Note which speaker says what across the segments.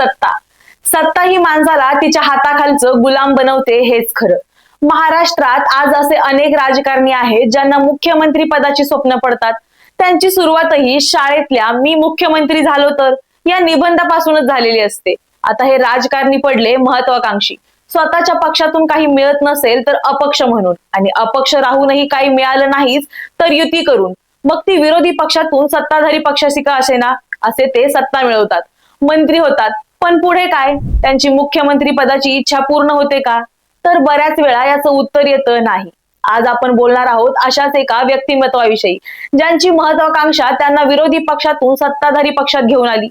Speaker 1: सत्ता. सत्ता ही माणसाला तिच्या हाताखालचं गुलाम बनवते हेच खरं. महाराष्ट्रात आज असे अनेक राजकारणी आहेत ज्यांना मुख्यमंत्री पदाची स्वप्न पडतात. त्यांची सुरुवातही शाळेतल्या मी मुख्यमंत्री झालो तर या निबंधापासूनच झालेली असते. आता हे राजकारणी पडले महत्वाकांक्षी. स्वतःच्या पक्षातून काही मिळत नसेल तर अपक्ष म्हणून. आणि अपक्ष राहूनही काही मिळालं नाहीच तर युती करून. मग ती विरोधी पक्षातून सत्ताधारी पक्षाशी का असेना? असे ते सत्ता मिळवतात. मंत्री होतात. पण पुढे काय? त्यांची मुख्यमंत्री पदाची इच्छा पूर्ण होते का? तर बऱ्याच वेळा याचं उत्तर येतं नाही. आज आपण बोलणार आहोत अशाच एका व्यक्तिमत्वाविषयी ज्यांची महत्वाकांक्षा त्यांना विरोधी पक्षातून सत्ताधारी पक्षात घेऊन आली.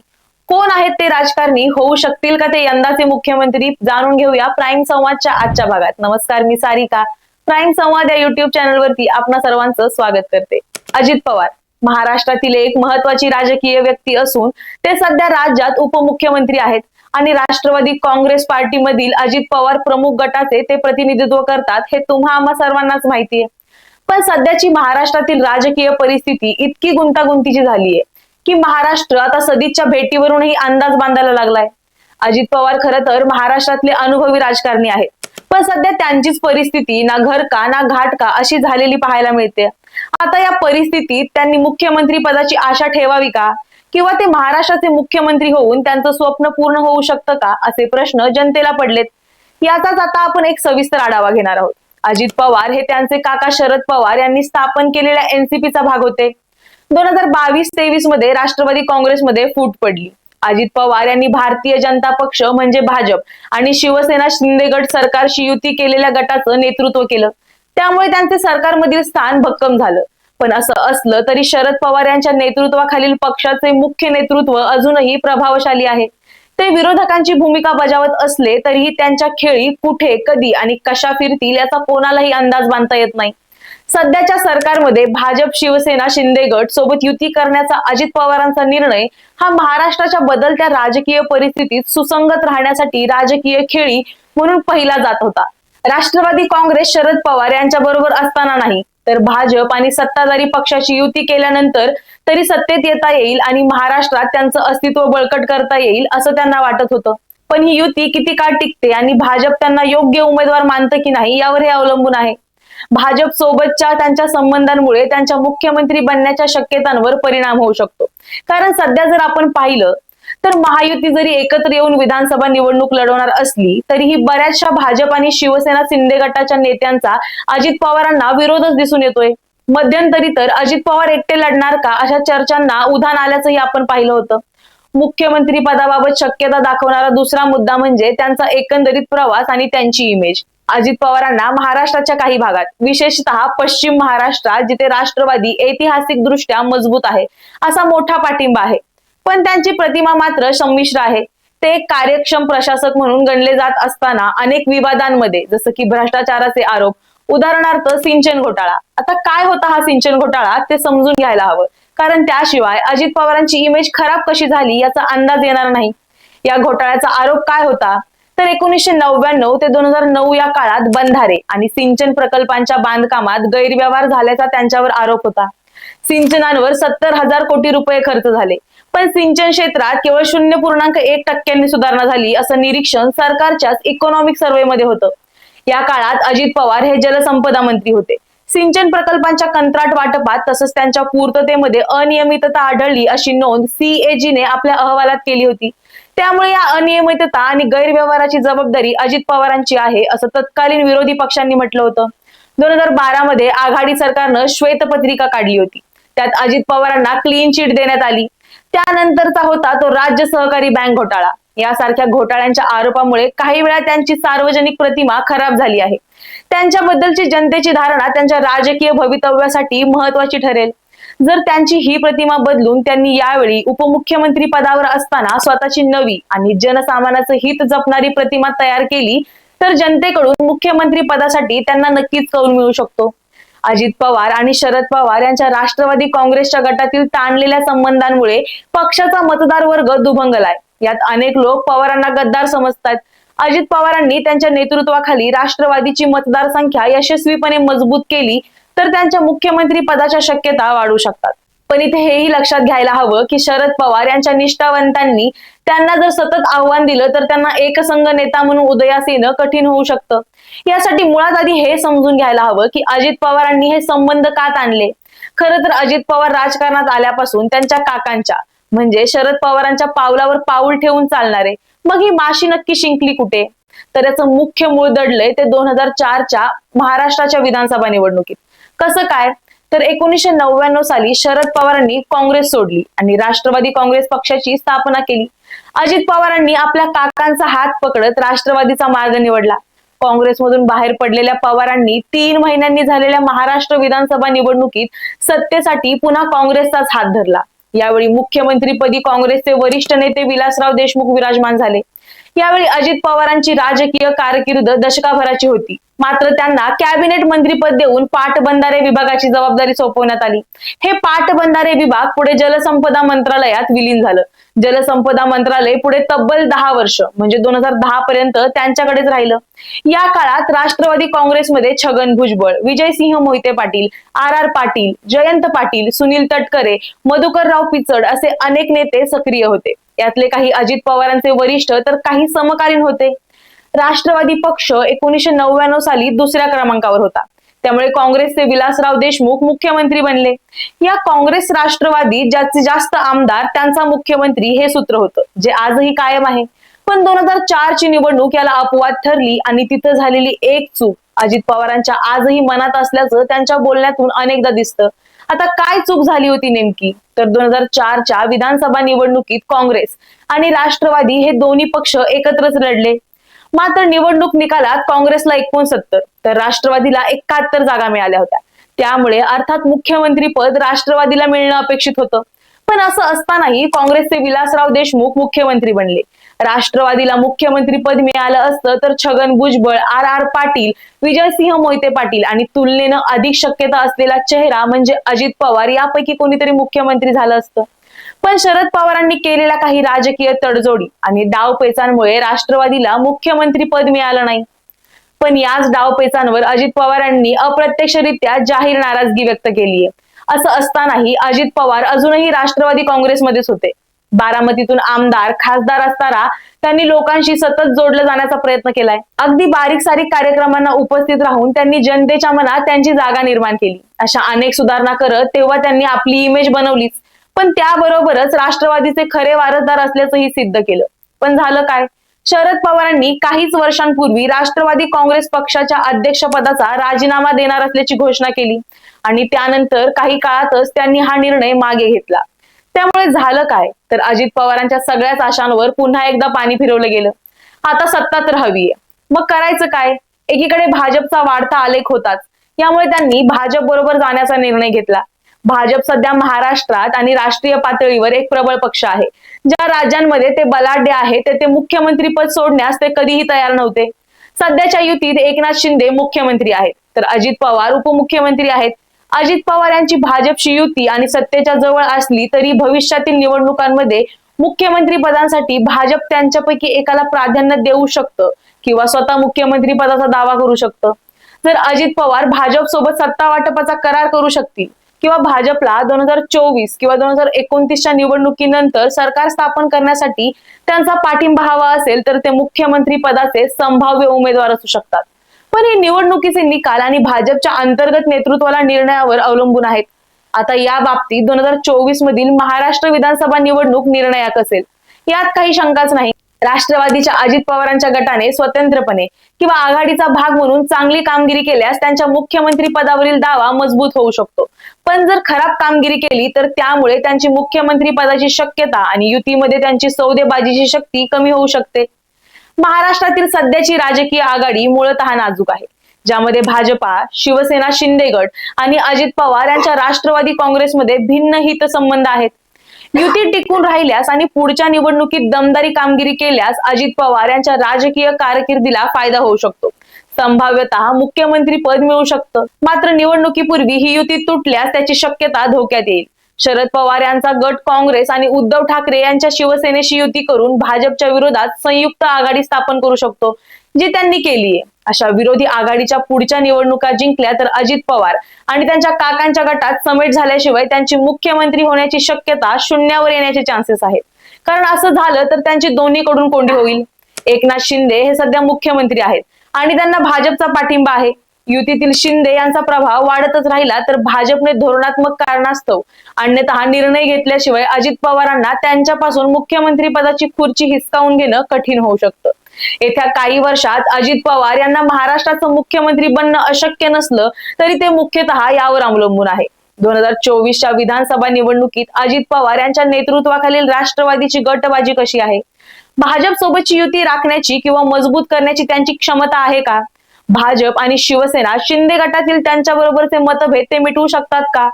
Speaker 1: कोण आहेत ते राजकारणी? होऊ शकतील का ते यंदाचे मुख्यमंत्री? जाणून घेऊया प्राईम संवादच्या आजच्या भागात. नमस्कार मी सारिका. प्राईम संवाद या युट्यूब चॅनलवरती आपणा सर्वांचं स्वागत करते. अजित पवार. महाराष्ट्रातील एक महत्वाची राजकीय व्यक्ती असून ते सध्या राज्यात उपमुख्यमंत्री आहेत. आणि राष्ट्रवादी काँग्रेस पार्टीमधील अजित पवार प्रमुख गटाचे ते प्रतिनिधित्व करतात हे तुम्हा आम्हा सर्वांनाच माहिती आहे पण सध्याची महाराष्ट्रातील राजकीय परिस्थिती इतकी गुंतागुंतीची झालीय की महाराष्ट्र आता सदिच्छा भेटीवरूनही अंदाज बांधायला लागलाय. अजित पवार खरं तर महाराष्ट्रातले अनुभवी राजकारणी आहेत. पण सध्या त्यांचीच परिस्थिती ना घर का ना घाट का अशी झालेली पाहायला मिळते. आता या परिस्थितीत त्यांनी मुख्यमंत्री पदाची आशा ठेवावी का? किंवा ते महाराष्ट्राचे मुख्यमंत्री होऊन त्यांचं स्वप्न पूर्ण होऊ शकतं का? असे प्रश्न जनतेला पडलेत. याचाच आता आपण एक सविस्तर आढावा घेणार आहोत. अजित पवार हे त्यांचे काका शरद पवार यांनी स्थापन केलेल्या एनसीपीचा भाग होते. दोन हजार बावीस तेवीसमध्ये राष्ट्रवादी काँग्रेसमध्ये फूट पडली. अजित पवार यांनी भारतीय जनता पक्ष म्हणजे भाजप आणि शिवसेना शिंदे गट सरकारशी युती केलेल्या गटाचं नेतृत्व केलं. त्यामुळे त्यांचे सरकारमधील स्थान भक्कम झालं. पण असं असलं तरी शरद पवार यांच्या नेतृत्वाखालील पक्षाचे मुख्य नेतृत्व अजूनही प्रभावशाली आहे. ते विरोधकांची भूमिका बजावत असले तरीही त्यांच्या खेळी कुठे कधी आणि कशा फिरतील याचा कोणालाही अंदाज बांधता येत नाही. सध्याच्या सरकारमध्ये भाजप शिवसेना शिंदे गट सोबत युती करण्याचा अजित पवारांचा निर्णय हा महाराष्ट्राच्या बदलत्या राजकीय परिस्थितीत सुसंगत राहण्यासाठी राजकीय खेळी म्हणून पहिला जात होता. राष्ट्रवादी काँग्रेस शरद पवार यांच्या बरोबर असताना नाही तर भाजप आणि सत्ताधारी पक्षाची युती केल्यानंतर तरी सत्तेत येता येईल आणि महाराष्ट्रात त्यांचं अस्तित्व बळकट करता येईल असं त्यांना वाटत होतं. पण ही युती किती काळ टिकते आणि भाजप त्यांना योग्य उमेदवार मानतं की नाही यावर हे अवलंबून आहे. भाजप सोबतच्या त्यांच्या संबंधांमुळे त्यांच्या मुख्यमंत्री बनण्याच्या शक्यतांवर परिणाम होऊ शकतो. कारण सध्या जर आपण पाहिलं तर महायुती जरी एकत्र येऊन विधानसभा निवडणूक लढवणार असली तरीही बऱ्याचशा भाजप आणि शिवसेना शिंदे गटाच्या नेत्यांचा अजित पवारांना विरोधच दिसून येतोय. मध्यंतरी तर अजित पवार एकटे लढणार का अशा चर्चांना उधाण आल्याचंही आपण पाहिलं होतं. मुख्यमंत्री पदाबाबत शक्यता दाखवणारा दुसरा मुद्दा म्हणजे त्यांचा एकंदरीत प्रवास आणि त्यांची इमेज अजित पवारांना महाराष्ट्राच्या काही भागात विशेषतः पश्चिम महाराष्ट्रात जिथे राष्ट्रवादी ऐतिहासिक दृष्ट्या मजबूत आहे असा मोठा पाठिंबा आहे. पण त्यांची प्रतिमा मात्र संमिश्र आहे. ते कार्यक्षम प्रशासक म्हणून गणले जात असताना अनेक विवादांमध्ये जसं की भ्रष्टाचाराचे आरोप उदाहरणार्थ सिंचन घोटाळा. आता काय होता हा सिंचन घोटाळा? ते समजून घ्यायला हवं. कारण त्याशिवाय अजित पवारांची इमेज खराब कशी झाली याचा अंदाज येणार नाही. या घोटाळ्याचा आरोप काय होता? तर एकोणीसशे नव्याण्णव ते दोन हजार नऊ या काळात बंधारे आणि सिंचन प्रकल्पांच्या बांधकामात गैरव्यवहार झाल्याचा त्यांच्यावर आरोप होता. सिंचनांवर सत्तर हजार कोटी रुपये खर्च झाले. पण सिंचन क्षेत्रात केवळ शून्य पूर्णांक एक टक्क्यांनी सुधारणा झाली असं निरीक्षण सरकारच्याच इकॉनॉमिक सर्व्हेमध्ये होतं. या काळात अजित पवार हे जलसंपदा मंत्री होते. सिंचन प्रकल्पांच्या कंत्राट वाटपात तसंच त्यांच्या पूर्ततेमध्ये अनियमितता आढळली अशी नोंद सीएजीने आपल्या अहवालात केली होती. त्यामुळे या अनियमितता आणि गैरव्यवहाराची जबाबदारी अजित पवारांची आहे असं तत्कालीन विरोधी पक्षांनी म्हटलं होतं. दोन हजार बारा मध्ये आघाडी सरकारनं श्वेतपत्रिका काढली होती. त्यात अजित पवारांना क्लीन चिट देण्यात आली. त्यानंतरचा होता तो राज्य सहकारी बँक घोटाळा. यासारख्या घोटाळ्यांच्या आरोपामुळे काही वेळा त्यांची सार्वजनिक प्रतिमा खराब झाली आहे. त्यांच्याबद्दलची जनतेची धारणा त्यांच्या राजकीय भवितव्यासाठी महत्वाची ठरेल. जर त्यांची ही प्रतिमा बदलून त्यांनी यावेळी उपमुख्यमंत्री पदावर असताना स्वतःची नवी आणि जनसामान्याचं हित जपणारी प्रतिमा तयार केली तर जनतेकडून मुख्यमंत्री पदासाठी त्यांना नक्कीच कौल मिळू शकतो. अजित पवार आणि शरद पवार यांच्या राष्ट्रवादी काँग्रेसच्या गटातील ताणलेल्या संबंधांमुळे पक्षाचा मतदार वर्ग दुभंगलाय. यात अनेक लोक पवारांना गद्दार समजतात. अजित पवारांनी त्यांच्या नेतृत्वाखाली राष्ट्रवादीची मतदार संख्या यशस्वीपणे मजबूत केली तर त्यांच्या मुख्यमंत्री पदाच्या शक्यता वाढू शकतात. पण इथे हेही लक्षात घ्यायला हवं की शरद पवार यांच्या निष्ठावंतांनी त्यांना जर सतत आव्हान दिलं तर त्यांना एकसंघ नेता म्हणून उदयास येणं कठीण होऊ शकतं. यासाठी मुळात आधी हे समजून घ्यायला हवं की अजित पवारांनी हे संबंध का ताणले? खरं तर अजित पवार राजकारणात आल्यापासून त्यांच्या काकांच्या म्हणजे शरद पवारांच्या पावलावर पाऊल ठेवून चालणारे मग ही माशी नक्की शिंकली कुठे? तर याचं मुख्य मूळ दडलंय ते दोन हजार चारच्या महाराष्ट्राच्या विधानसभा निवडणुकीत. कसं काय? तर एकोणीसशे नव्याण्णव साली शरद पवारांनी काँग्रेस सोडली आणि राष्ट्रवादी काँग्रेस पक्षाची स्थापना केली. अजित पवारांनी आपल्या काकांचा हात पकडत राष्ट्रवादीचा मार्ग निवडला. काँग्रेसमधून बाहेर पडलेल्या पवारांनी तीन महिन्यांनी झालेल्या महाराष्ट्र विधानसभा निवडणुकीत सत्तेसाठी पुन्हा काँग्रेसचाच हात धरला. यावेळी मुख्यमंत्रीपदी काँग्रेसचे वरिष्ठ नेते विलासराव देशमुख विराजमान झाले. यावेळी अजित पवारांची राजकीय कारकीर्द दशकाभराची होती. मात्र त्यांना कॅबिनेट मंत्रीपद देऊन पाटबंधारे विभागाची जबाबदारी सोपवण्यात आली. हे पाटबंधारे विभाग पुढे जलसंपदा मंत्रालयात विलीन झालं. जलसंपदा मंत्रालय पुढे तब्बल दहा वर्ष म्हणजे दोन हजार दहा पर्यंत त्यांच्याकडेच राहिलं. या काळात राष्ट्रवादी काँग्रेसमध्ये छगन भुजबळ विजयसिंह मोहिते पाटील आर आर पाटील जयंत पाटील सुनील तटकरे मधुकरराव पिचड असे अनेक नेते सक्रिय होते. यातले काही अजित पवारांचे वरिष्ठ तर काही समकालीन होते. राष्ट्रवादी पक्ष एकोणीसशे नव्याण्णव साली दुसऱ्या क्रमांकावर होता. त्यामुळे काँग्रेसचे विलासराव देशमुख मुख्यमंत्री बनले. या काँग्रेस राष्ट्रवादी ज्याचे जास्त आमदार त्यांचा मुख्यमंत्री हे सूत्र होतं जे आजही कायम आहे. पण दोन हजार चार ची निवडणूक याला अपवाद ठरली आणि तिथं झालेली एक चूक अजित पवारांच्या आजही मनात असल्याचं त्यांच्या बोलण्यातून अनेकदा दिसतं. आता काय चूक झाली होती नेमकी? तर दोन हजार चारच्या विधानसभा निवडणुकीत काँग्रेस आणि राष्ट्रवादी हे दोन्ही पक्ष एकत्रच लढले. मात्र निवडणूक निकालात काँग्रेसला एकोणसत्तर तर राष्ट्रवादीला एकाहत्तर जागा मिळाल्या होत्या. त्यामुळे अर्थात मुख्यमंत्री पद राष्ट्रवादीला मिळणं अपेक्षित होतं. पण असं असतानाही काँग्रेसचे विलासराव देशमुख मुख्यमंत्री बनले. राष्ट्रवादीला मुख्यमंत्री पद मिळालं असतं तर छगन भुजबळ आर आर पाटील विजयसिंह मोहिते पाटील आणि तुलनेनं अधिक शक्यता असलेला चेहरा म्हणजे अजित पवार यापैकी कोणीतरी मुख्यमंत्री झालं असतं. पण शरद पवारांनी केलेल्या काही राजकीय तडजोडी आणि डावपेचांमुळे राष्ट्रवादीला मुख्यमंत्री पद मिळालं नाही. पण याच डावपेचांवर अजित पवारांनी अप्रत्यक्षरित्या जाहीर नाराजगी व्यक्त केली आहे असं असतानाही अजित पवार अजूनही राष्ट्रवादी काँग्रेसमध्येच होते. बारामतीतून आमदार खासदार असताना त्यांनी लोकांशी सतत जोडलं जाण्याचा प्रयत्न केलाय. अगदी बारीक सारीक कार्यक्रमांना उपस्थित राहून त्यांनी जनतेच्या मनात त्यांची जागा निर्माण केली. अशा अनेक सुधारणा करत तेव्हा त्यांनी आपली इमेज बनवलीच. पण त्याबरोबरच राष्ट्रवादीचे खरे वारसदार असल्याचंही सिद्ध केलं. पण झालं काय? शरद पवारांनी काहीच वर्षांपूर्वी राष्ट्रवादी काँग्रेस पक्षाच्या अध्यक्षपदाचा राजीनामा देणार असल्याची घोषणा केली. आणि त्यानंतर काही काळातच त्यांनी हा निर्णय मागे घेतला. त्यामुळे झालं काय? तर अजित पवारांच्या सगळ्याच आशांवर पुन्हा एकदा पाणी फिरवलं गेलं. आता सत्ता तर हवीये मग करायचं काय? एकीकडे भाजपचा वाढता आलेख होताच. यामुळे त्यांनी भाजप बरोबर जाण्याचा निर्णय घेतला. भाजप सध्या महाराष्ट्रात आणि राष्ट्रीय पातळीवर एक प्रबळ पक्ष आहे. ज्या राज्यांमध्ये ते बलाढ्य आहे ते ते मुख्यमंत्री पद सोडण्यास ते कधीही तयार नव्हते. सध्याच्या युतीत एकनाथ शिंदे मुख्यमंत्री आहेत. तर अजित पवार उपमुख्यमंत्री आहेत. अजित पवार यांची भाजपशी युती आणि सत्तेच्या जवळ असली तरी भविष्यातील निवडणुकांमध्ये मुख्यमंत्री पदांसाठी भाजप त्यांच्यापैकी एकाला प्राधान्य देऊ शकतं किंवा स्वतः मुख्यमंत्री पदाचा दावा करू शकतं. जर अजित पवार भाजप सोबत सत्ता वाटपाचा करार करू शकतील किंवा भाजपला दोन हजार चोवीस किंवा दोन हजार एकोणतीसच्या निवडणुकीनंतर सरकार स्थापन करण्यासाठी त्यांचा पाठिंबा हवा असेल तर ते मुख्यमंत्री पदाचे संभाव्य उमेदवार असू शकतात. पण हे निवडणुकीचे निकाल आणि भाजपच्या अंतर्गत नेतृत्वाला निर्णयावर अवलंबून आहेत. आता या बाबतीत दोन हजार चोवीस मधील महाराष्ट्र विधानसभा निवडणूक निर्णायक असेल. यात काही शंकाच नाही. राष्ट्रवादीच्या अजित पवारांच्या गटाने स्वतंत्रपणे किंवा आघाडीचा भाग म्हणून चांगली कामगिरी केल्यास त्यांच्या मुख्यमंत्री पदावरील दावा मजबूत होऊ शकतो. पण जर खराब कामगिरी केली तर त्यामुळे त्यांची मुख्यमंत्री पदाची शक्यता आणि युतीमध्ये त्यांची सौदेबाजीची शक्ती कमी होऊ शकते. महाराष्ट्रातील सध्याची राजकीय आघाडी मूळतः नाजूक आहे ज्यामध्ये भाजपा शिवसेना शिंदेगड आणि अजित पवार यांच्या राष्ट्रवादी काँग्रेसमध्ये भिन्न हितसंबंध आहेत. युती टिकून राहिल्यास आणि पुढच्या निवडणुकीत दमदारी कामगिरी केल्यास अजित पवार यांच्या राजकीय कारकिर्दीला फायदा होऊ शकतो. संभाव्यतः मुख्यमंत्री पद मिळू शकतं. मात्र निवडणुकीपूर्वी ही युती तुटल्यास त्याची शक्यता धोक्यात येईल. शरद पवार यांचा गट काँग्रेस आणि उद्धव ठाकरे यांच्या शिवसेनेशी युती करून भाजपच्या विरोधात संयुक्त आघाडी स्थापन करू शकतो जी त्यांनी केली आहे. अशा विरोधी आघाडीच्या पुढच्या निवडणुका जिंकल्या तर अजित पवार आणि त्यांच्या काकांच्या गटात समेट झाल्याशिवाय त्यांची मुख्यमंत्री होण्याची शक्यता शून्यावर येण्याचे चान्सेस आहेत. कारण असं झालं तर त्यांची दोन्हीकडून कोंडी होईल. एकनाथ शिंदे हे सध्या मुख्यमंत्री आहेत आणि त्यांना भाजपचा पाठिंबा आहे. युतीतील शिंदे यांचा प्रभाव वाढतच राहिला तर भाजपने धोरणात्मक कारणास्तव अन्यथा हा निर्णय घेतल्याशिवाय अजित पवारांना त्यांच्यापासून मुख्यमंत्री पदाची खुर्ची हिसकावून घेणं कठीण होऊ शकतं. येत्या काही वर्षात अजित पवार यांना महाराष्ट्राचं मुख्यमंत्री बनणं अशक्य नसलं तरी ते मुख्यतः यावर अवलंबून आहे. दोन हजार चोवीसच्या विधानसभा निवडणुकीत अजित पवार यांच्या नेतृत्वाखालील राष्ट्रवादीची गटबाजी कशी आहे? भाजप सोबतची युती राखण्याची किंवा मजबूत करण्याची त्यांची क्षमता आहे का? भाजप आणि शिवसेना शिंदे गटातील त्यांच्या बरोबरचे मतभेद ते मिटवू शकतात का?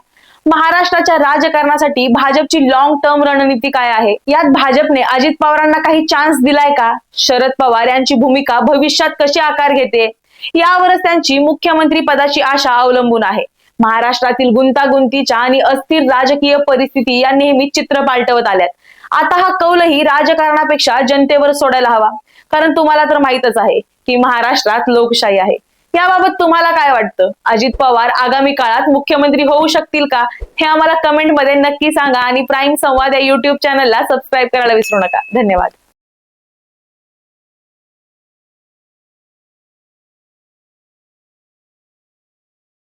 Speaker 1: महाराष्ट्राच्या राजकारणासाठी भाजपची लॉंग टर्म रणनीती काय आहे? यात भाजपने अजित पवारांना काही चान्स दिलाय का? शरद पवार यांची भूमिका भविष्यात कशी आकार घेते? यावरच त्यांची मुख्यमंत्री पदाची आशा अवलंबून आहे. महाराष्ट्रातील गुंतागुंतीच्या आणि अस्थिर राजकीय परिस्थिती या नेहमी चित्र पालटवत आल्यात. आता हा कौलही राजकारणापेक्षा जनतेवर सोडायला हवा. कारण तुम्हाला तर माहितच आहे की महाराष्ट्रात लोकशाही आहे. याबाबत तुम्हाला काय वाटतं? अजित पवार आगामी काळात मुख्यमंत्री होऊ शकतील का? हे आम्हाला कमेंटमध्ये नक्की सांगा आणि प्राईम संवाद या युट्यूब चॅनलला सबस्क्राईब करायला विसरू नका. धन्यवाद.